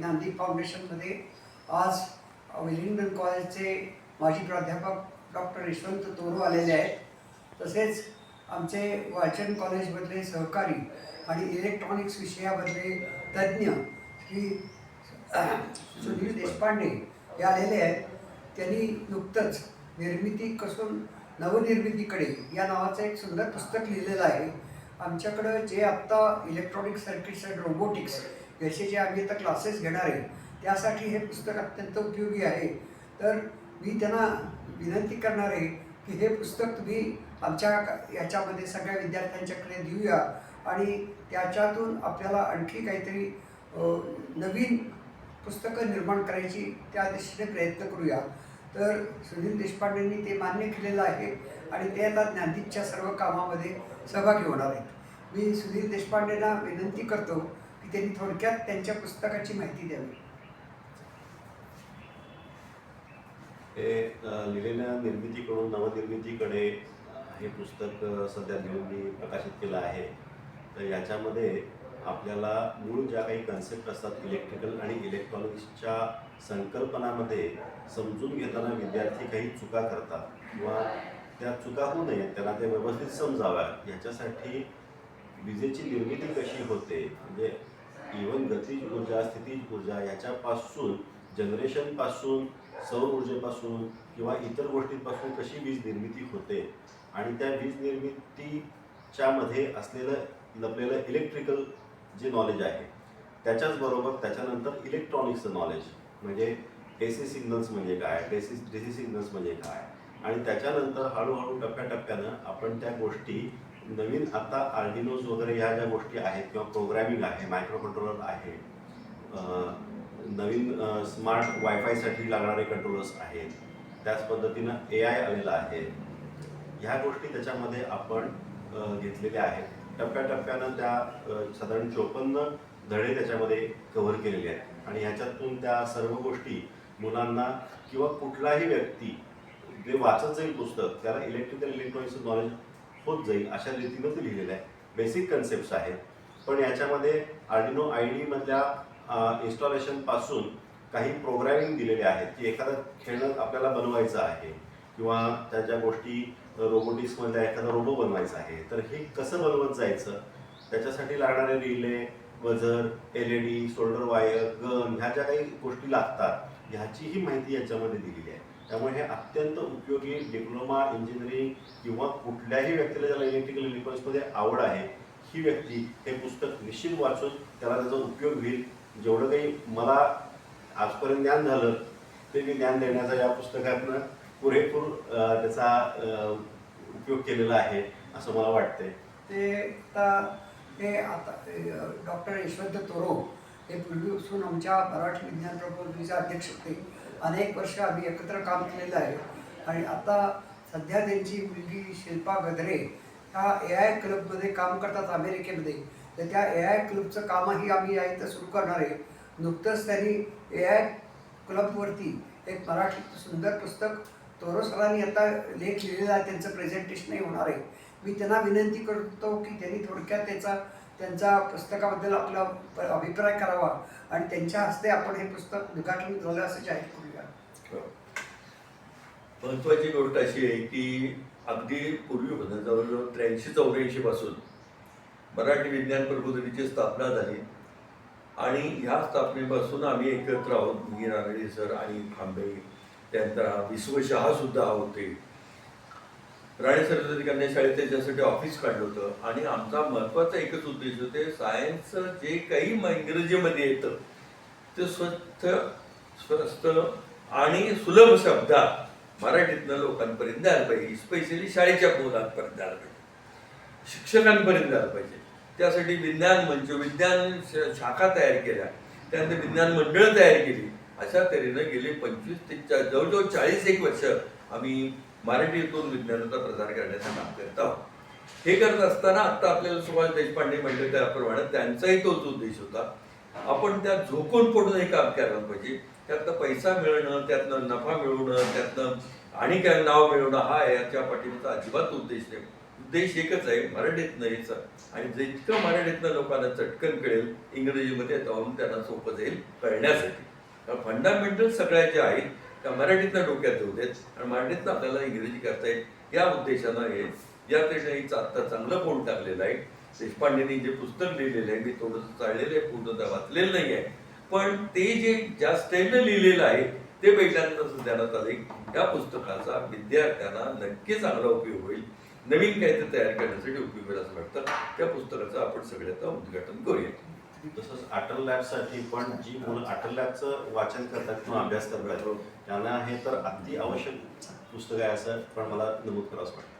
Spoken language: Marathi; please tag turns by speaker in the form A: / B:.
A: गांधी फाउंडेशनमध्ये आज विलिंगडन कॉलेजचे माजी प्राध्यापक डॉक्टर यशवंत तोरू आलेले आहेत. तसेच आमचे वाचन कॉलेजमधले सहकारी आणि इलेक्ट्रॉनिक्स विषयामधले तज्ज्ञ श्री सुनील देशपांडे हे आलेले आहेत. त्यांनी नुकतंच निर्मिती कसून नवनिर्मितीकडे या नावाचं एक सुंदर पुस्तक लिहिलेलं आहे. आमच्याकडं जे आत्ता इलेक्ट्रॉनिक सर्किट्स अँड रोबोटिक्स याचे जे आम्ही आता क्लासेस घेणार आहे. त्यासाठी हे पुस्तक अत्यंत उपयोगी आहे. तर मी त्यांना विनंती करणार आहे की हे पुस्तक तुम्ही आमच्या याच्यामध्ये सगळ्या विद्यार्थ्यांच्याकडे देऊया आणि त्याच्यातून आपल्याला आणखी काहीतरी नवीन पुस्तकं निर्माण करायची त्या दिशेने प्रयत्न करूया. तर सुनील देशपांडेंनी ते मान्य केलेलं आहे आणि ते आता ज्ञानदीपच्या सर्व कामामध्ये सहभागी होणार आहेत. मी सुनील देशपांडेंना विनंती करतो की त्यांनी थोडक्यात त्यांच्या पुस्तकाची माहिती द्यावी.
B: हे लिहिलेल्या निर्मितीकडून नवनिर्मितीकडे हे पुस्तक सध्या लिहून मी प्रकाशित केलं आहे. तर याच्यामध्ये आपल्याला मूळ ज्या काही कन्सेप्ट असतात इलेक्ट्रिकल आणि इलेक्ट्रॉनिक्सच्या संकल्पनामध्ये समजून घेताना विद्यार्थी काही चुका करतात किंवा त्या चुका होऊ नयेत त्यांना ते व्यवस्थित समजाव्यात. याच्यासाठी विजेची निर्मिती कशी होते? म्हणजे इवन गतिज ऊर्जा स्थितीज ऊर्जा याच्यापासून जनरेशनपासून सौर ऊर्जेपासून किंवा इतर गोष्टींपासून कशी वीज निर्मिती होते आणि त्या वीज निर्मितीच्या मध्ये असलेलं लपलेलं इलेक्ट्रिकल जे नॉलेज आहे त्याच्याच बरोबर त्याच्यानंतर इलेक्ट्रॉनिक्सचं नॉलेज म्हणजे ए सी सिग्नल्स म्हणजे काय डेसी सी सी सिग्नल्स म्हणजे काय. आणि त्याच्यानंतर हळूहळू टप्प्याटप्प्यानं आपण त्या गोष्टी नवीन आता आर्डिनोज वगैरे ह्या ज्या गोष्टी आहेत किंवा प्रोग्रॅमिंग आहे मायक्रो कंट्रोलर आहे नवीन स्मार्ट वायफायसाठी लागणारे कंट्रोलर्स आहेत त्याच पद्धतीनं ए आय आलेला आहे. ह्या गोष्टी त्याच्यामध्ये आपण घेतलेल्या आहेत. टप्प्याटप्प्यानं त्या साधारण चोपन्न धडे त्याच्यामध्ये कव्हर केलेले आहेत. आणि ह्याच्यातून त्या सर्व गोष्टी मुलांना किंवा कुठलाही व्यक्ती जे वाचत जाईल पुस्तक त्याला इलेक्ट्रिकल इलेक्ट्रॉनिक्सचं नॉलेज होत जाईल अशा रीतीनं ते लिहिलेलं आहे. बेसिक कन्सेप्ट्स आहेत. पण याच्यामध्ये आर्डिनो आय डीमधल्या इन्स्टॉलेशनपासून काही प्रोग्रॅमिंग दिलेले आहेत की एखादं खेळणं आपल्याला बनवायचं आहे. किंवा त्या ज्या गोष्टी रोबोटिक्समधल्या एखादा रोबो बनवायचा आहे. तर हे कसं बनवत जायचं? त्याच्यासाठी लागणारे relay वजर L E D solder wire gun ह्या ज्या काही गोष्टी लागतात ह्याचीही माहिती याच्यामध्ये दिलेली आहे. त्यामुळे हे अत्यंत उपयोगी डिप्लोमा इंजिनिअरिंग किंवा कुठल्याही व्यक्तीला ज्याला इलेक्ट्रिकल इलेक्ट्रॉनिक्समध्ये आवड आहे ही व्यक्ती हे पुस्तक निश्चित वाचून त्याला त्याचा उपयोग होईल. जेवढं काही मला आजपर्यंत ज्ञान झालं ते मी ज्ञान देण्याचा या पुस्तकातनं पुरेपूर त्याचा उपयोग केलेला आहे असं मला वाटतंय.
A: ते आता हे आता डॉक्टर यशवंत तोरो हे पूर्वीपासून आमच्या मराठी विज्ञान प्रबोधिनीचे अध्यक्ष होते. अनेक वर्ष आम्ही एकत्र काम केलेलं आहे. आणि आता सध्या त्यांची मुलगी शिल्पा गदरे ह्या ए आय क्लबमध्ये काम करतात अमेरिकेमध्ये. तर त्या ए आय क्लबचं कामही आम्ही या इथं सुरू करणार आहे. नुकतंच त्यांनी ए आय क्लबवरती एक मराठी सुंदर पुस्तक तोरो सरांनी आता लेख लिहिलेला आहे. त्यांचं प्रेझेंटेशनही होणार आहे. मी त्यांना विनंती करतो की त्यांनी थोडक्यात त्याचा त्यांचा पुस्तकाबद्दल आपला अभिप्राय करावा आणि त्यांच्या हस्ते आपण हे पुस्तक उद्घाटन झालं असं जाहीर करूया. हो.
C: महत्वाची गोष्ट अशी आहे की अगदी पूर्वीपासून जवळजवळ त्र्याऐंशी चौऱ्याऐंशी पासून मराठी विज्ञान प्रबोधिनीची स्थापना झाली. आणि ह्या स्थापनेपासून आम्ही एकत्र आहोत मी रांगडे सर आणि खांबे त्यानंतर विश्वशहा सुद्धा होते. राणे सरस्वती कन्या शाळेत त्याच्यासाठी ऑफिस काढलं होतं. आणि आमचा महत्त्वाचा एकच उद्देश होते सायन्सचं जे काही इंग्रजीमध्ये येतं ते स्वच्छ स्वस्त आणि सुलभ शब्दात मराठीतनं लोकांपर्यंत द्यायला पाहिजे स्पेशली शाळेच्या मुलांपर्यंत द्यायला पाहिजे. शिक्षकांपर्यंत द्यायला पाहिजे. त्यासाठी विज्ञान मंच विज्ञान शाखा तयार केल्या. त्यानंतर विज्ञान मंडळ तयार केली. अशा तऱ्हेनं गेले पंचवीस ते जवळजवळ चाळीस एक वर्ष आम्ही मराठीतून विज्ञानाचा प्रसार करण्याचं काम करत आहोत. हे करत असताना आता आपल्याला सुभाष देशपांडे म्हणले त्याप्रमाणे त्यांचाही तोच उद्देश होता. आपण त्या झोकून पडून हे काम करायला पाहिजे. त्यातनं पैसा मिळणं त्यातनं नफा मिळवणं त्यातनं आणि काय नाव मिळवणं हा याच्या पाठीमागचा अजिबात उद्देश नाही. उद्देश एकच आहे मराठीतनं यायचा आणि जितकं मराठीतनं लोकांना चटकन कळेल इंग्रजीमध्ये जाऊन त्यांना सोपं जाईल कळण्यासाठी फंडामेंटल सगळ्या ज्या आहेत त्या मराठीतनं डोक्यात येऊ देत. आणि मराठीतनं आपल्याला इंग्रजी करता येईल. या उद्देशानं हे या त्याच्याही आत्ता चांगलं फोन टाकलेलं आहे. देशपांडेंनी जे पुस्तक लिहिलेलं आहे मी थोडंसं चाललेलं आहे पूर्णतः वाचलेलं नाही आहे. पण ते जे ज्या स्टाईलनं लिहिलेलं आहे ते पहिल्यांदा देण्यात आले या पुस्तकाचा विद्यार्थ्यांना नक्की चांगला उपयोग होईल. नवीन काहीतरी तयार करण्यासाठी उपयोग होईल असं वाटतं. त्या पुस्तकाचं आपण सगळ्यांना उद्घाटन करूया.
B: तसंच अटल लॅबसाठी पण जी मुलं अटल लॅबचं वाचन करतात किंवा अभ्यास करतात त्यांना हे तर अति आवश्यक पुस्तक आहे असं पण मला नमूद करावंच वाटतं.